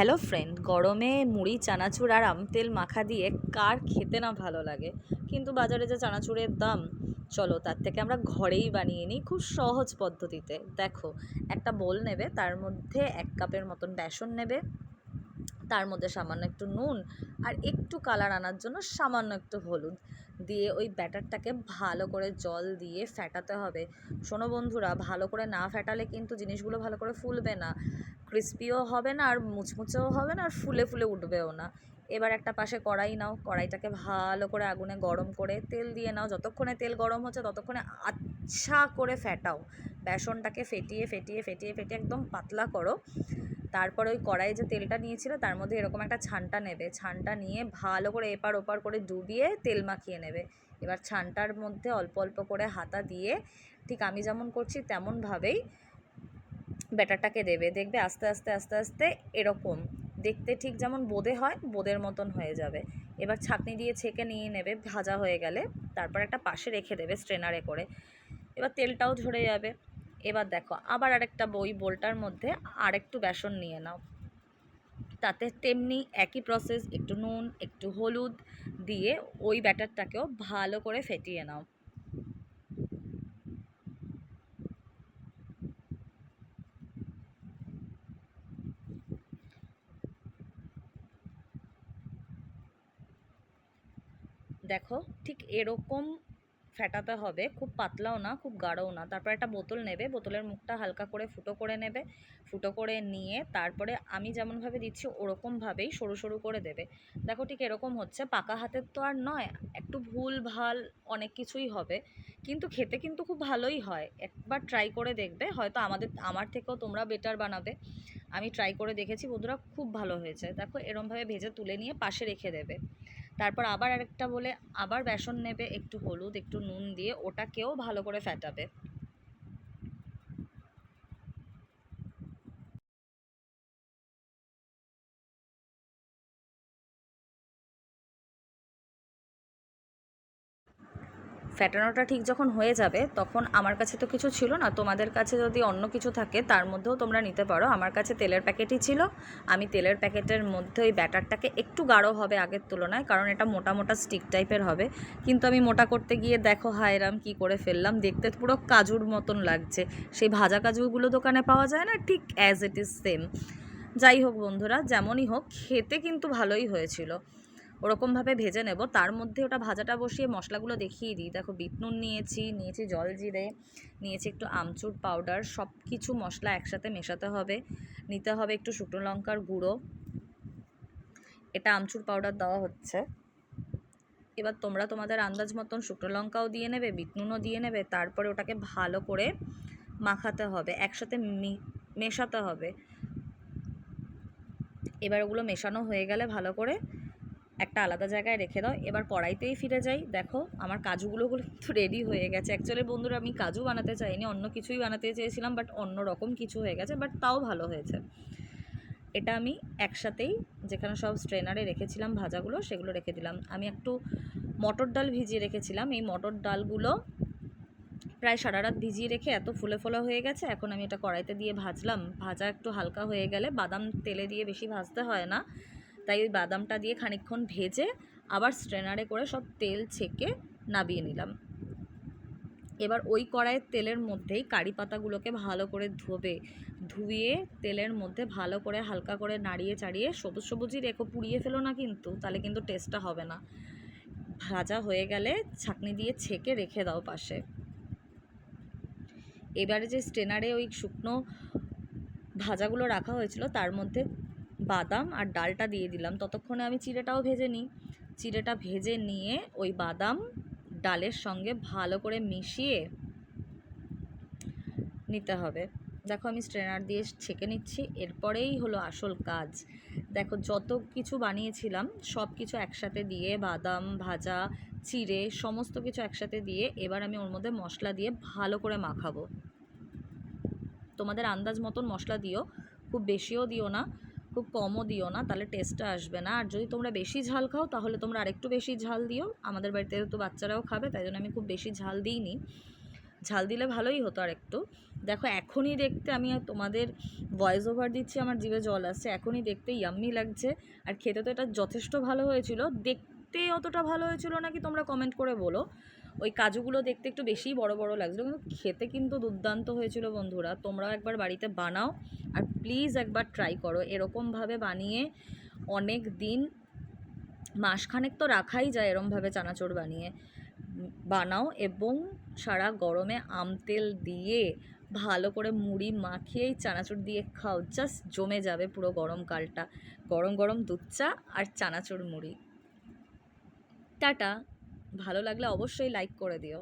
Hello friend গরমে মুড়ি, চানাচুর আর আম তেল মাখা দিয়ে কার খেতে না ভালো লাগে? কিন্তু বাজারে যে চানাচুরের দাম, চলো তার থেকে আমরা ঘরেই বানিয়ে নিই খুব সহজ পদ্ধতিতে। দেখো, একটা বোল নেবে, তার মধ্যে এক কাপের মতন বেসন নেবে, তার মধ্যে সামান্য একটু নুন আর একটু কালার আনার জন্য সামান্য একটু হলুদ। দিয়ে ওই ব্যাটারটাকে ভালো করে জল দিয়ে ফ্যাটাতে হবে। শোনো বন্ধুরা, ভালো করে না ফ্যাটালে কিন্তু জিনিসগুলো ভালো করে ফুলবে না। ক্রিস্পিও হবে না আর মুচমুচেও হবে না আর ফুলে ফুলে উঠবেও না। এবার একটা পাশে কড়াই নাও, কড়াইটাকে ভালো করে আগুনে গরম করে তেল দিয়ে নাও। যতক্ষণে তেল গরম হচ্ছে ততক্ষণে আচ্ছা করে ফ্যাটাও বেসনটাকে ফেটিয়ে ফেটিয়ে ফেটিয়ে ফেটিয়ে একদম পাতলা করো। তারপর ওই কড়াইয়ে যে তেলটা নিয়েছিল, তার মধ্যে এরকম একটা ছানটা নেবে। ছানটা নিয়ে ভালো করে এপার ওপার করে ডুবিয়ে তেল মাখিয়ে নেবে। এবার ছানটার মধ্যে অল্প অল্প করে হাতা দিয়ে, ঠিক আমি যেমন করছি তেমনভাবেই ব্যাটারটাকে দেবে। দেখবে আস্তে আস্তে আস্তে আস্তে এরকম। দেখতে ঠিক যেমন বোঁদে হয়, বোঁদের মতন হয়ে যাবে। এবার ছাঁকনি দিয়ে ছেঁকে নিয়ে নেবে, ভাজা হয়ে গেলে। তারপর একটা পাশে রেখে দেবে স্ট্রেনারে করে। এবার তেলটাও ঝরে যাবে। এবার দেখো, আবার আরেকটা বই বোলটার মধ্যে আরেকটু বেসন নিয়ে নাও। তাতে তেমনি একই প্রসেস একটু নুন, একটু হলুদ দিয়ে ওই ব্যাটারটাকেও ভালো করে ফেটিয়ে নাও। দেখো, ঠিক এরকম ফেটাতে হবে। খুব পাতলাও না, খুব গাঢ়ও না। তারপর একটা বোতল নেবে, বোতলের মুখটা হালকা করে ফুটো করে নেবে। ফুটো করে নিয়ে তারপরে আমি যেমনভাবে দিচ্ছি, ওরকমভাবেই সরু সরু করে দেবে। দেখো ঠিক এরকম হচ্ছে। পাকা হাতের তো আর নয়, একটু ভুল ভালো অনেক কিছুই হবে। কিন্তু খেতে কিন্তু খুব ভালোই হয়। একবার ট্রাই করে দেখবে। হয়তো আমাদের, আমার থেকেও তোমরা বেটার বানাবে। আমি ট্রাই করে দেখেছি, বন্ধুরা খুব ভালো হয়েছে। দেখো এরমভাবে ভেজে তুলে নিয়ে পাশে রেখে দেবে। তারপর আবার আরেকটা বলে, আবার বেসন নেবে, একটু হলুদ, একটু নুন দিয়ে, ওটাকেও ভালো করে ফ্যাটাবে ফ্যাটানোটা ঠিক যখন হয়ে যাবে, তখন আমার কাছে তো কিছু ছিল না। তোমাদের কাছে যদি অন্য কিছু থাকে, তার মধ্যেও তোমরা নিতে পারো। আমার কাছে তেলের প্যাকেটই ছিল। আমি তেলের প্যাকেটের মধ্যে ওই ব্যাটারটাকে একটু গাঢ় হবে আগের তুলনায়, কারণ এটা মোটা মোটা স্টিক টাইপের হবে। কিন্তু আমি মোটা করতে গিয়ে দেখো হায়রাম কি করে ফেললাম। দেখতে পুরো কাজুর মতন লাগছে। সেই ভাজা কাজুগুলো দোকানে পাওয়া যায় না, ঠিক অ্যাজ ইট ইজ সেম যাই হোক বন্ধুরা, যেমনই হোক, খেতে কিন্তু ভালোই হয়েছিল। ওরকমভাবে ভেজে নেব। তার মধ্যে ওটা ভাজাটা বসিয়ে মশলাগুলো দেখিয়ে দিই। দেখো বিট নুন নিয়েছি নিয়েছি জল জিরে, নিয়েছি একটু আমচুর পাউডার। সব কিছু মশলা একসাথে মেশাতে হবে। নিতে হবে একটু শুকনো লঙ্কার গুঁড়ো। এটা আমচুর পাউডার দেওয়া হচ্ছে। এবার তোমরা তোমাদের আন্দাজ মতন শুকনো লঙ্কাও দিয়ে নেবে, বিট নুনও দিয়ে নেবে। তারপরে ওটাকে ভালো করে মাখাতে হবে। একসাথে মেশাতে হবে। এবার ওগুলো মেশানো হয়ে গেলে ভালো করে একটা আলাদা জায়গায় রেখে দাও। এবার কড়াইতেই ফিরে যাই। দেখো, আমার কাজুগুলো কিন্তু রেডি হয়ে গেছে। অ্যাকচুয়ালি বন্ধুরা, আমি কাজু বানাতে চাইনি, অন্য কিছুই বানাতে চেয়েছিলাম বাট অন্য রকম কিছু হয়ে গেছে বাট তাও ভালো হয়েছে। এটা আমি একসাথেই, যেখানে সব স্ট্রেনারে রেখেছিলাম ভাজাগুলো, সেগুলো রেখে দিলাম। আমি একটু মটর ডাল ভিজিয়ে রেখেছিলাম। এই মটর ডালগুলো প্রায় সারা রাত ভিজিয়ে রেখে এত ফুলে ফোলা হয়ে গেছে, এখন আমি এটা কড়াইতে দিয়ে ভাজলাম। ভাজা একটু হালকা হয়ে গেলে বাদাম তেলে দিয়ে বেশি ভাজতে হয় না। তাই ওই বাদামটা দিয়ে খানিকক্ষণ ভেজে আবার স্ট্রেনারে করে সব তেল ছেঁকে নাবিয়ে নিলাম। এবার ওই কড়াইয়ের তেলের মধ্যেই কারি পাতাগুলোকে ভালো করে ধোবে, ধুয়ে তেলের মধ্যে ভালো করে হালকা করে নাড়িয়ে চাড়িয়ে সবুজ সবুজই রেখো, পুড়িয়ে ফেলো না কিন্তু, তাহলে কিন্তু টেস্টটা হবে না। ভাজা হয়ে গেলে ছাকনি দিয়ে ছেঁকে রেখে দাও পাশে। এবারে যে স্টেনারে ওই শুকনো ভাজাগুলো রাখা হয়েছিল, তার মধ্যে বাদাম আর ডালটা দিয়ে দিলাম। ততক্ষণে আমি চিড়েটাও ভেজে নিই। চিড়েটা ভেজে নিয়ে ওই বাদাম ডালের সঙ্গে ভালো করে মিশিয়ে নিতে হবে। দেখো আমি স্ট্রেনার দিয়ে ছেঁকে নিচ্ছি। এরপরেই হলো আসল কাজ। দেখো যত কিছু বানিয়েছিলাম, সব কিছু একসাথে দিয়ে বাদাম, ভাজা, চিড়ে, সমস্ত কিছু একসাথে দিয়ে এবার আমি ওর মধ্যে মশলা দিয়ে ভালো করে মাখাবো। তোমাদের আন্দাজ মতন মশলা দিও। খুব বেশিও দিও না। খুব কমও দিও না, তাহলে টেস্টটা আসবে না। আর যদি তোমরা বেশি ঝাল খাও, তাহলে তোমরা আরেকটু বেশি ঝাল দিও। আমাদের বাড়িতে তো বাচ্চারাও খাবে, তাই জন্য আমি খুব বেশি ঝাল দিইনি। ঝাল দিলে ভালোই হতো আর একটু দেখো, এখনই দেখতে আমি তোমাদের ভয়েস ওভার দিচ্ছি, আমার জিভে জল আসছে। এখনই দেখতে ইয়াম্মি লাগছে। আর খেতে তো এটা যথেষ্ট ভালো হয়েছিল। দেখতে অতটা ভালো হয়েছিল নাকি তোমরা কমেন্ট করে বলো। ওই কাজুগুলো দেখতে একটু বেশিই বড় বড় লাগছিল, কিন্তু খেতে কিন্তু দুর্দান্ত হয়েছিল বন্ধুরা। তোমরাও একবার বাড়িতে বানাও আর প্লিজ একবার ট্রাই করো। এরকমভাবে বানিয়ে অনেক দিন, মাসখানেক তো রাখাই যায় এরমভাবে চানাচুর বানিয়ে। বানাও এবং সারা গরমে আম তেল দিয়ে ভালো করে মুড়ি মাখিয়ে চানাচুর দিয়ে খাও। জাস্ট জমে যাবে পুরো গরমকালটা গরম গরম দুধ চা আর চানাচুর মুড়ি। টাটা। ভালো লাগলে অবশ্যই লাইক করে দিও।